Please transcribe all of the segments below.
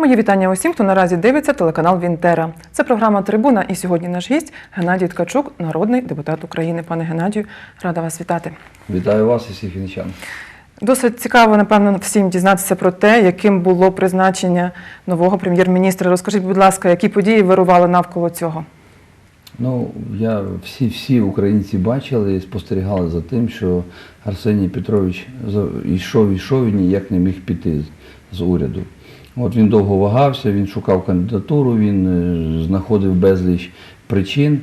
Мої вітання усім, хто наразі дивиться телеканал Вінтера. Це програма Трибуна. І сьогодні наш гість Геннадій Ткачук, народний депутат України. Пане Геннадію, рада вас вітати. Вітаю вас і всіх вінничан. Досить цікаво, напевно, всім дізнатися про те, яким було призначення нового прем'єр-міністра. Розкажіть, будь ласка, які події вирували навколо цього? Ну, я всі, всі українці бачили і спостерігали за тим, що Арсеній Петрович йшов, йшов і ніяк не міг піти з уряду. От він довго вагався, він шукав кандидатуру, він е, знаходив безліч причин.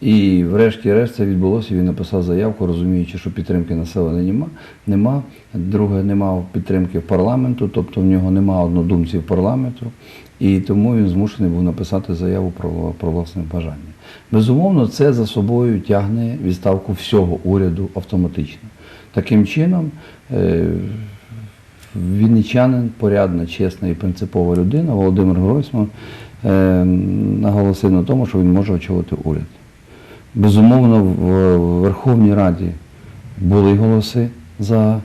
І врешті-решт це відбулося, він написав заявку, розуміючи, що підтримки населення нема. нема. Друге, нема підтримки парламенту, тобто в нього нема однодумців парламенту. І тому він змушений був написати заяву про, про власне бажання. Безумовно, це за собою тягне відставку всього уряду автоматично. Таким чином, е, вінничанин, порядна, чесна і принципова людина, Володимир Гройсман, е, наголосив на тому, що він може очолити уряд. Безумовно, в Верховній Раді були голоси за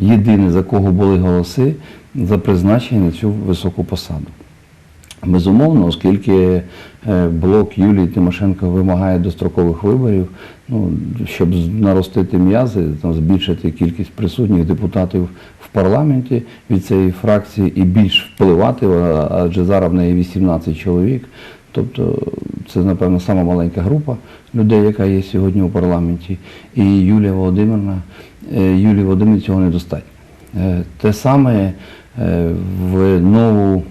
єдине, за кого були голоси, за призначення на цю високу посаду. Безумовно, оскільки е, блок Юлії Тимошенко вимагає дострокових виборів, ну, щоб наростити м'язи, збільшити кількість присутніх депутатів в парламенті від цієї фракції і більш впливати, адже зараз в неї 18 чоловік. Тобто це, напевно, сама маленька група людей, яка є сьогодні у парламенті. І Юлія Володимирівна, е, Юлії Володимирівні цього недостатньо. Е, Те саме в нову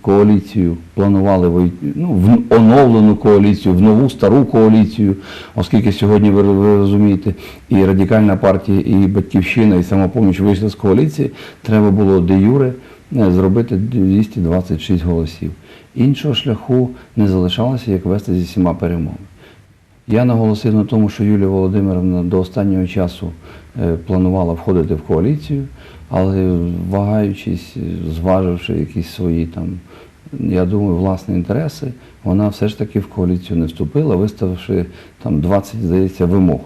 коаліцію планували ну, в оновлену коаліцію, в нову стару коаліцію, оскільки сьогодні ви, ви розумієте, і радикальна партія, і батьківщина, і самопоміч вийшли з коаліції, треба було де юре е, зробити 226 голосів. Іншого шляху не залишалося, як вести зі всіма перемови. Я наголосив на тому, що Юлія Володимирівна до останнього часу е, планувала входити в коаліцію, але вагаючись, е, зваживши якісь свої там, я думаю, власні інтереси, вона все ж таки в коаліцію не вступила, виставивши там 20, здається, вимог.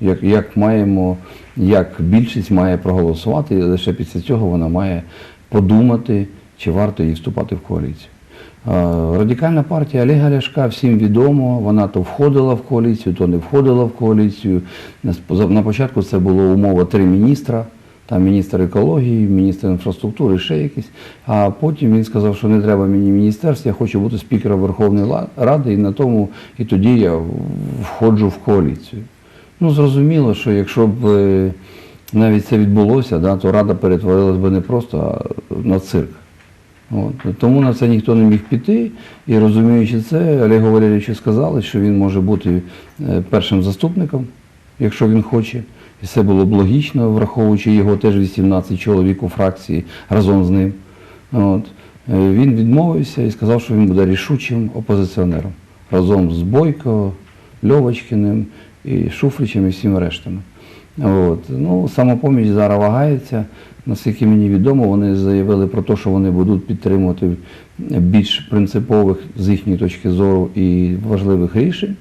Як, як маємо, як більшість має проголосувати, і лише після цього вона має подумати, чи варто їй вступати в коаліцію. Е, Радикальна партія Олега Ляшка всім відомо, вона то входила в коаліцію, то не входила в коаліцію. На початку це було умова три міністра, там міністр екології, міністр інфраструктури, ще якийсь. А потім він сказав, що не треба мені міністерств, я хочу бути спікером Верховної Ради, і на тому, і тоді я входжу в коаліцію. Ну, зрозуміло, що якщо б е, навіть це відбулося, да, то Рада перетворилась би не просто на цирк. От. Тому на це ніхто не міг піти. І розуміючи це, Олегу Валерійовичу сказали, що він може бути е, першим заступником, якщо він хоче. І це було б логічно, враховуючи його теж 18 чоловік у фракції разом з ним. От. Е, Він відмовився і сказав, що він буде рішучим опозиціонером разом з Бойко, Льовочкиним і Шуфричем і всіма рештами. От. Ну, самопоміч зараз вагається. Наскільки мені відомо, вони заявили про те, що вони будуть підтримувати більш принципових з їхньої точки зору і важливих рішень.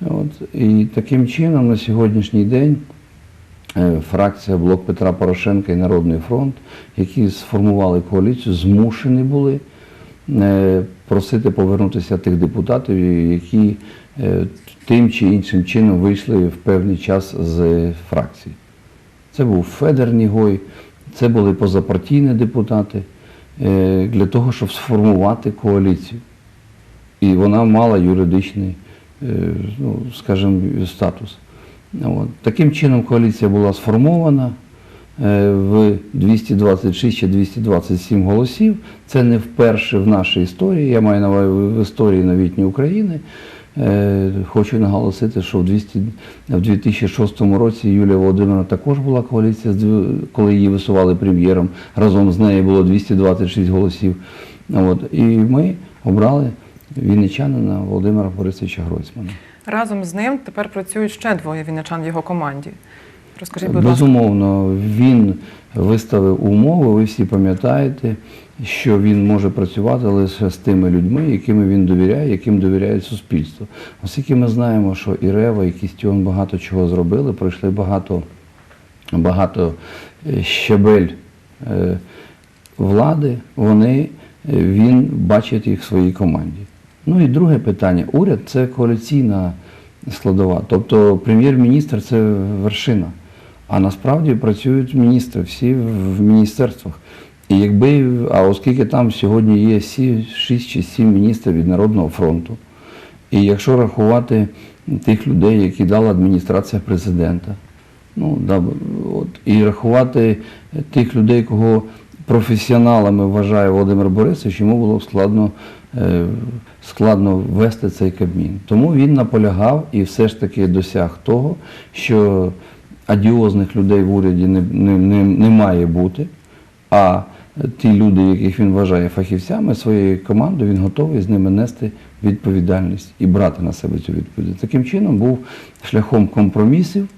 От. І таким чином на сьогоднішній день е, фракція Блок Петра Порошенка і Народний фронт, які сформували коаліцію, змушені були просити повернутися тих депутатів, які е, тим чи іншим чином вийшли в певний час з фракції. Це був Федор Нігой, це були позапартійні депутати е, для того, щоб сформувати коаліцію. І вона мала юридичний, е, ну, скажімо, статус. Таким чином коаліція була сформована в 226 чи 227 голосів. Це не вперше в нашій історії, я маю на увазі в історії новітньої України. Е, Хочу наголосити, що в 200 в 2006 році Юлія Володимирівна також була коаліція, коли її висували прем'єром. Разом з нею було 226 голосів. От. І ми обрали вінничанина Володимира Борисовича Гройсмана. Разом з ним тепер працюють ще двоє вінничан в його команді. Розкажіть, будь ласка. Безумовно, він виставив умови, ви всі пам'ятаєте, що він може працювати лише з тими людьми, якими він довіряє, яким довіряє суспільство. Оскільки ми знаємо, що і Рева, і Кістіон багато чого зробили, пройшли багато, багато е, щабель е, влади, вони, е, він бачить їх в своїй команді. Ну і друге питання. Уряд це коаліційна складова. Тобто прем'єр-міністр це вершина. А насправді працюють міністри, всі в міністерствах. І якби, а оскільки там сьогодні є 6 чи 7 міністрів від Народного фронту, і якщо рахувати тих людей, які дала адміністрація президента, ну, да, от, і рахувати тих людей, кого професіоналами вважає Володимир Борисович, йому було складно, е, складно вести цей кабмін. Тому він наполягав і все ж таки досяг того, що адіозних людей в уряді не, не, не, не має бути, а ті люди, яких він вважає фахівцями, своєю командою, він готовий з ними нести відповідальність і брати на себе цю відповідальність. Таким чином був шляхом компромісів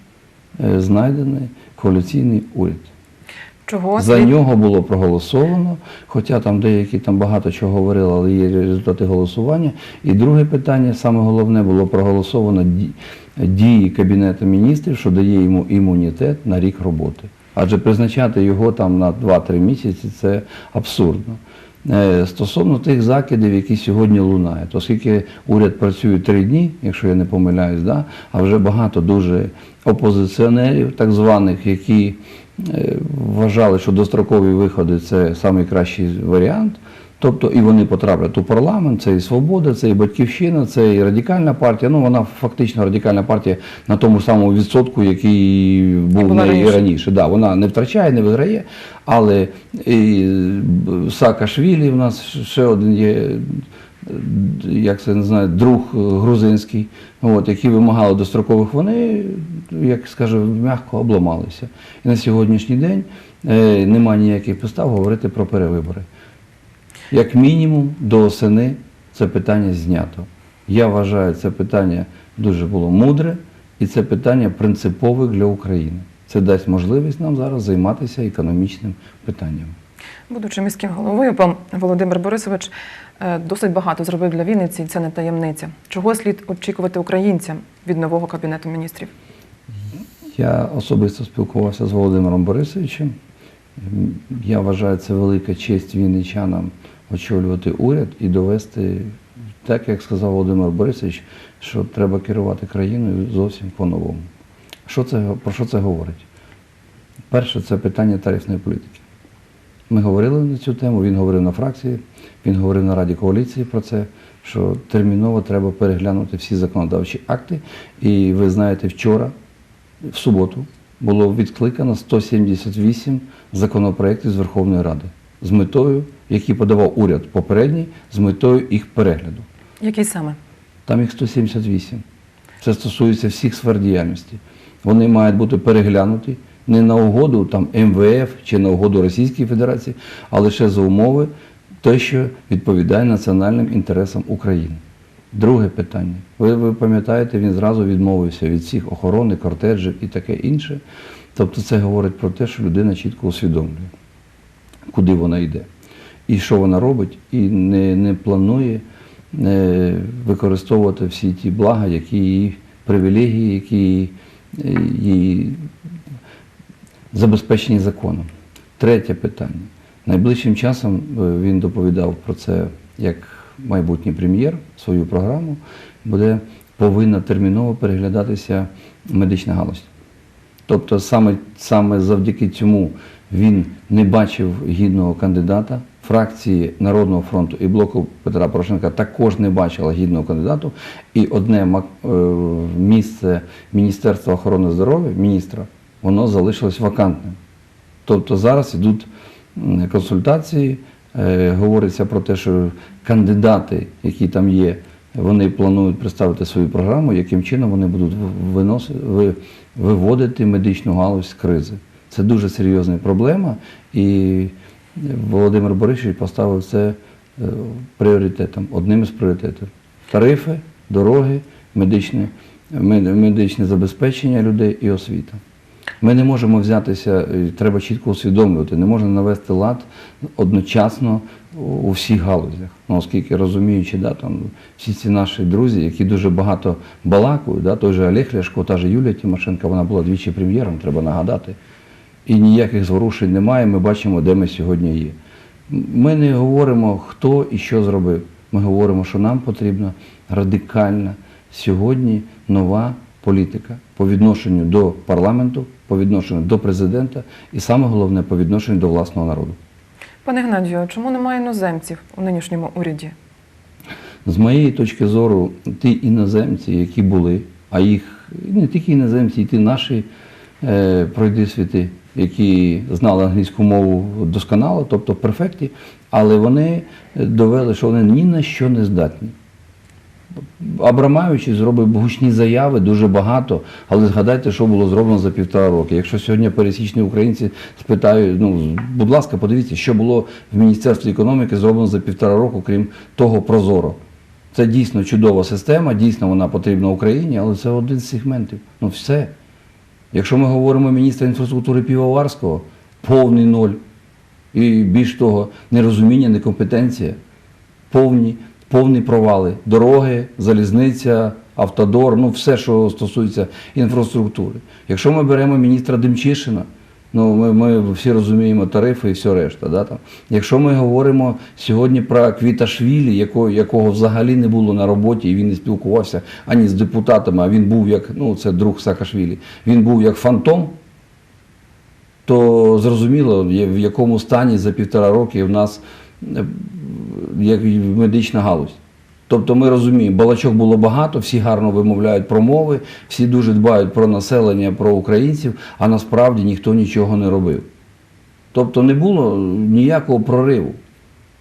е, знайдений коаліційний уряд. Чого За слід- нього було проголосовано, хоча там деякі там багато чого говорили, але є результати голосування. І друге питання, саме головне, було проголосовано дії Кабінету міністрів, що дає йому імунітет на рік роботи. Адже призначати його там на 2-3 місяці це абсурдно. Е, Стосовно тих закидів, які сьогодні лунають, оскільки уряд працює три дні, якщо я не помиляюсь, да, а вже багато дуже опозиціонерів, так званих, які вважали, що дострокові виходи це найкращий варіант. Тобто і вони потраплять у парламент, це і Свобода, це і Батьківщина, це і радикальна партія. Ну вона фактично радикальна партія на тому самому відсотку, який був в неї раніше. раніше. Да, вона не втрачає, не виграє, але і Саакашвілі в нас ще один є. Як це не знаю, друг е, грузинський, от, які вимагали дострокових, вони, як скажу, м'яко обламалися. І на сьогоднішній день е, немає ніяких підстав говорити про перевибори. Як мінімум, до осени це питання знято. Я вважаю, це питання дуже було мудре, і це питання принципове для України. Це дасть можливість нам зараз займатися економічним питанням. Будучи міським головою, пан Володимир Борисович е, досить багато зробив для Вінниці, і це не таємниця. Чого слід очікувати українцям від нового кабінету міністрів? Я особисто спілкувався з Володимиром Борисовичем. Я вважаю, це велика честь вінничанам очолювати уряд і довести, так як сказав Володимир Борисович, що треба керувати країною зовсім по-новому. Про що це говорить? Перше, це питання тарифної політики. Ми говорили на цю тему, він говорив на фракції, він говорив на Раді коаліції про це, що терміново треба переглянути всі законодавчі акти. І ви знаєте, вчора, в суботу, було відкликано 178 законопроєктів з Верховної Ради з метою, які подавав уряд попередній, з метою їх перегляду. Який саме? Там їх 178. Це стосується всіх сфер діяльності. Вони мають бути переглянуті не на угоду там, МВФ чи на угоду Російської Федерації, а лише за умови те, що відповідає національним інтересам України. Друге питання. Ви, ви пам'ятаєте, він зразу відмовився від всіх охорони, кортеджів і таке інше. Тобто це говорить про те, що людина чітко усвідомлює, куди вона йде, і що вона робить, і не, не планує е, використовувати всі ті блага, які її привілегії, які її забезпечені законом. Третє питання. Найближчим часом е, він доповідав про це як майбутній прем'єр свою програму, буде повинна терміново переглядатися медична галузь. Тобто саме, саме завдяки цьому він не бачив гідного кандидата. Фракції Народного фронту і блоку Петра Порошенка також не бачила гідного кандидату. І одне е, місце Міністерства охорони здоров'я, міністра, воно залишилось вакантним. Тобто зараз йдуть консультації, е, говориться про те, що кандидати, які там є, вони планують представити свою програму, яким чином вони будуть виносити, виводити медичну галузь з кризи. Це дуже серйозна проблема, і Володимир Борисович поставив це е, пріоритетом, одним із пріоритетів. Тарифи, дороги, медичне, медичне забезпечення людей і освіта. Ми не можемо взятися, треба чітко усвідомлювати, не можна навести лад одночасно у- у всіх галузях. Ну, оскільки розуміючи, да, там, всі ці наші друзі, які дуже багато балакують, да, той же Олег Ляшко, та же Юлія Тимошенко, вона була двічі прем'єром, треба нагадати. І ніяких зворушень немає, ми бачимо, де ми сьогодні є. Ми не говоримо, хто і що зробив. Ми говоримо, що нам потрібна радикальна сьогодні нова політика по відношенню до парламенту, по відношенню до президента і саме головне по відношенню до власного народу. Пане Геннадію, а чому немає іноземців у нинішньому уряді? З моєї точки зору, ті іноземці, які були, а їх не тільки іноземці, і ті наші е, пройдисвіти, які знали англійську мову досконало, тобто перфекті, але вони довели, що вони ні на що не здатні. Абрамавич зробив гучні заяви дуже багато, але згадайте, що було зроблено за півтора роки. Якщо сьогодні пересічні українці спитають, ну будь ласка, подивіться, що було в Міністерстві економіки зроблено за півтора року, крім того прозоро. Це дійсно чудова система, дійсно вона потрібна Україні, але це один з сегментів. Ну все. Якщо ми говоримо міністра інфраструктури Півоварського, повний ноль. І більш того, нерозуміння, некомпетенція, повні, повні провали. Дороги, залізниця, автодор, ну все, що стосується інфраструктури. Якщо ми беремо міністра Демчишина, ну ми, ми всі розуміємо тарифи і все решта. Да, там. Якщо ми говоримо сьогодні про Квіташвілі, якого, якого взагалі не було на роботі, і він не спілкувався ані з депутатами, а він був як, ну це друг Саакашвілі, він був як фантом, то зрозуміло, в якому стані за півтора роки в нас е, як медична галузь. Тобто ми розуміємо, балачок було багато, всі гарно вимовляють промови, всі дуже дбають про населення, про українців, а насправді ніхто нічого не робив. Тобто не було ніякого прориву.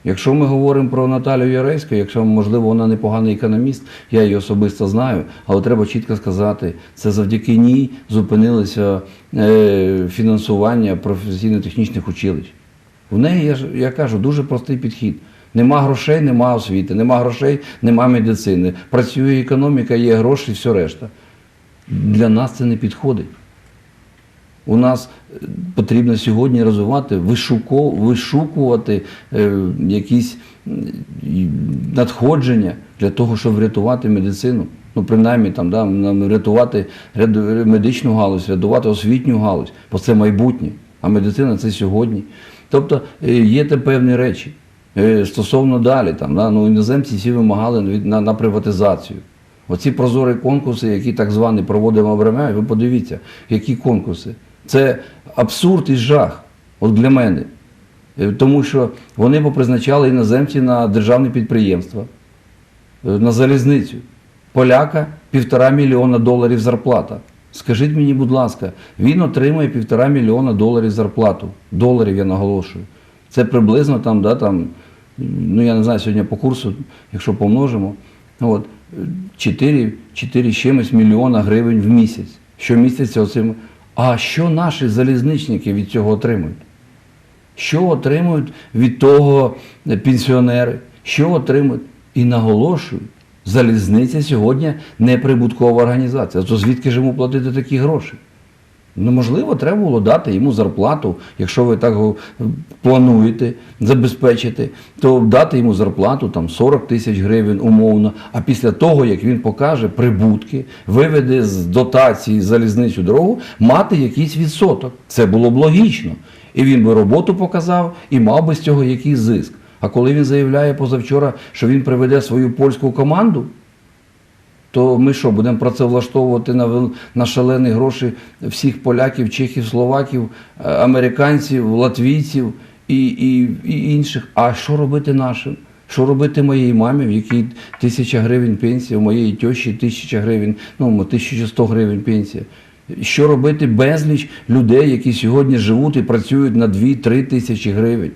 Якщо ми говоримо про Наталію Яреську, якщо можливо вона непоганий економіст, я її особисто знаю, але треба чітко сказати, це завдяки ній зупинилося е, фінансування професійно-технічних училищ. В неї, я кажу, дуже простий підхід. Нема грошей, нема освіти, нема грошей, нема медицини. Працює економіка, є гроші, все решта. Для нас це не підходить. У нас е, потрібно сьогодні розвивати, вишукувати е, якісь надходження для того, щоб врятувати медицину. Ну, принаймні, там, да, врятувати медичну галузь, рятувати освітню галузь, бо це майбутнє, а медицина це сьогодні. Тобто е, є те певні речі. Е, Стосовно далі, там, да, ну, іноземці всі вимагали на, на приватизацію. Оці прозорі конкурси, які так звані проводимо Абрамяй, ви подивіться, які конкурси. Це абсурд і жах, от для мене. Е, Тому що вони попризначали іноземці на державні підприємства, е, на залізницю. Поляка півтора мільйона доларів зарплата. Скажіть мені, будь ласка, він отримує півтора мільйона доларів зарплату. Доларів я наголошую. Це приблизно там, да, там, ну я не знаю, сьогодні по курсу, якщо помножимо, от, 4, 4 з чимось мільйона гривень в місяць. Щомісяця оцим. А що наші залізничники від цього отримують? Що отримують від того пенсіонери? Що отримують? І наголошую, залізниця сьогодні неприбуткова організація. То звідки ж йому платити такі гроші? Ну, можливо, треба було дати йому зарплату, якщо ви так плануєте забезпечити, то дати йому зарплату там 40 тисяч гривень умовно, а після того, як він покаже прибутки, виведе з дотації залізницю дорогу, мати якийсь відсоток. Це було б логічно. І він би роботу показав і мав би з цього якийсь зиск. А коли він заявляє позавчора, що він приведе свою польську команду, то ми що, будемо працевлаштовувати на, на шалені гроші всіх поляків, чехів, словаків, е, американців, латвійців і, і, і інших. А що робити нашим? Що робити моїй мамі, в якій тисяча гривень пенсія, у моєї тещі тисяча гривень, ну 1100 гривень пенсія. Що робити безліч людей, які сьогодні живуть і працюють на 2-3 тисячі гривень?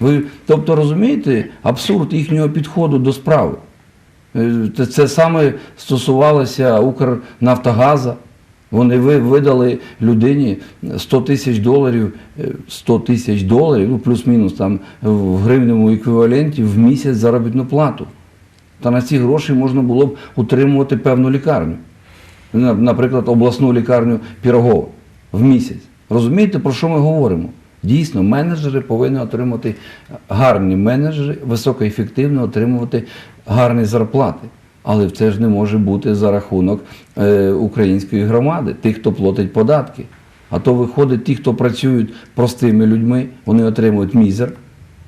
Ви, тобто розумієте абсурд їхнього підходу до справи. Е, Це, саме стосувалося Укрнафтогаза. Вони видали людині 100 тисяч доларів, е, 100 тисяч доларів, ну плюс-мінус там в гривневому еквіваленті в місяць заробітну плату. Та на ці гроші можна було б утримувати певну лікарню. Наприклад, обласну лікарню Пірогова в місяць. Розумієте, про що ми говоримо? Дійсно, менеджери повинні отримати гарні менеджери, високоефективно отримувати гарні зарплати. Але це ж не може бути за рахунок е, української громади, тих, хто платить податки. А то виходить, ті, хто працюють простими людьми, вони отримують мізер,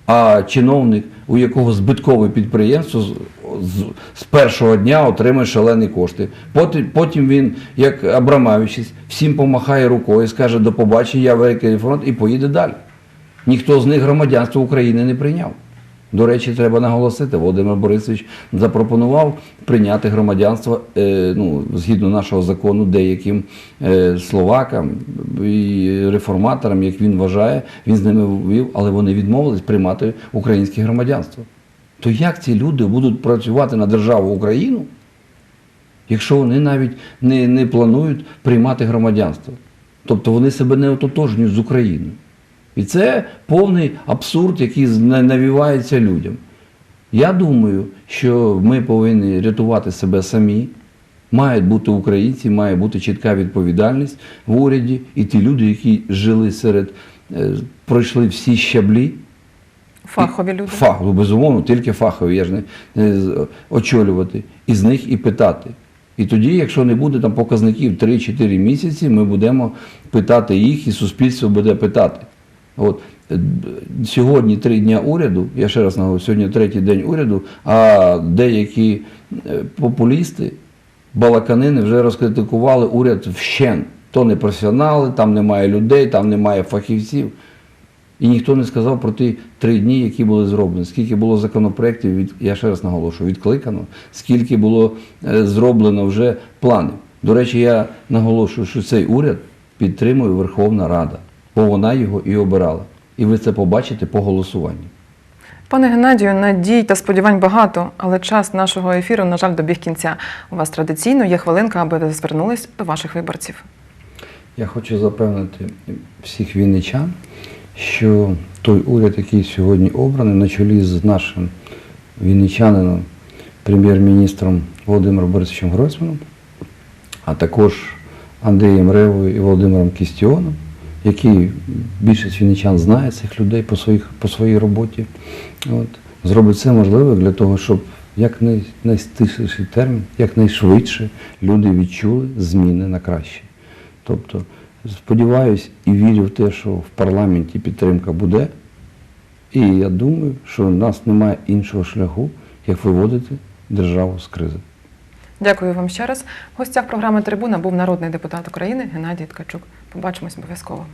а чиновник, у якого збиткове підприємство, з, з, першого дня отримує шалені кошти. Потім, потім він, як Абрамавич, всім помахає рукою, скаже до побачення, я великий фронт і поїде далі. Ніхто з них громадянство України не прийняв. До речі, треба наголосити, Володимир Борисович запропонував прийняти громадянство е, ну, згідно нашого закону деяким е, словакам і реформаторам, як він вважає, він з ними ввів, але вони відмовились приймати українське громадянство. То як ці люди будуть працювати на державу Україну, якщо вони навіть не, не планують приймати громадянство? Тобто вони себе не ототожнюють з Україною. І це повний абсурд, який навівається людям. Я думаю, що ми повинні рятувати себе самі. Мають бути українці, має бути чітка відповідальність в уряді. І ті люди, які жили серед, е, пройшли всі щаблі, Фахові люди. Фах, ну, безумовно, тільки фахові, я ж не, не очолювати, і з них і питати. І тоді, якщо не буде там показників 3-4 місяці, ми будемо питати їх, і суспільство буде питати. От сьогодні три дня уряду, я ще раз наголошую, сьогодні третій день уряду, а деякі е, популісти, балаканини вже розкритикували уряд вщен. То не професіонали, там немає людей, там немає фахівців. І ніхто не сказав про ті три дні, які були зроблені. Скільки було законопроєктів, від, я ще раз наголошую, відкликано, скільки було е, зроблено вже планів. До речі, я наголошую, що цей уряд підтримує Верховна Рада, бо вона його і обирала. І ви це побачите по голосуванню. Пане Геннадію, надій та сподівань багато, але час нашого ефіру, на жаль, добіг кінця. У вас традиційно є хвилинка, аби ви звернулись до ваших виборців. Я хочу запевнити всіх вінничан, що той уряд, який сьогодні обраний, на чолі з нашим вінничанином, прем'єр-міністром Володимиром Борисовичем Гройсманом, а також Андрієм Ревою і Володимиром Кістіоном, які більшість вінничан знає цих людей по, своїх, по своїй роботі, от, зробить все можливе для того, щоб як най, найстишіший термін, якнайшвидше люди відчули зміни на краще. Тобто, сподіваюся і вірю в те, що в парламенті підтримка буде. І я думаю, що в нас немає іншого шляху, як виводити державу з кризи. Дякую вам ще раз. В гостях програми Трибуна був народний депутат України Геннадій Ткачук. Побачимось обов'язково.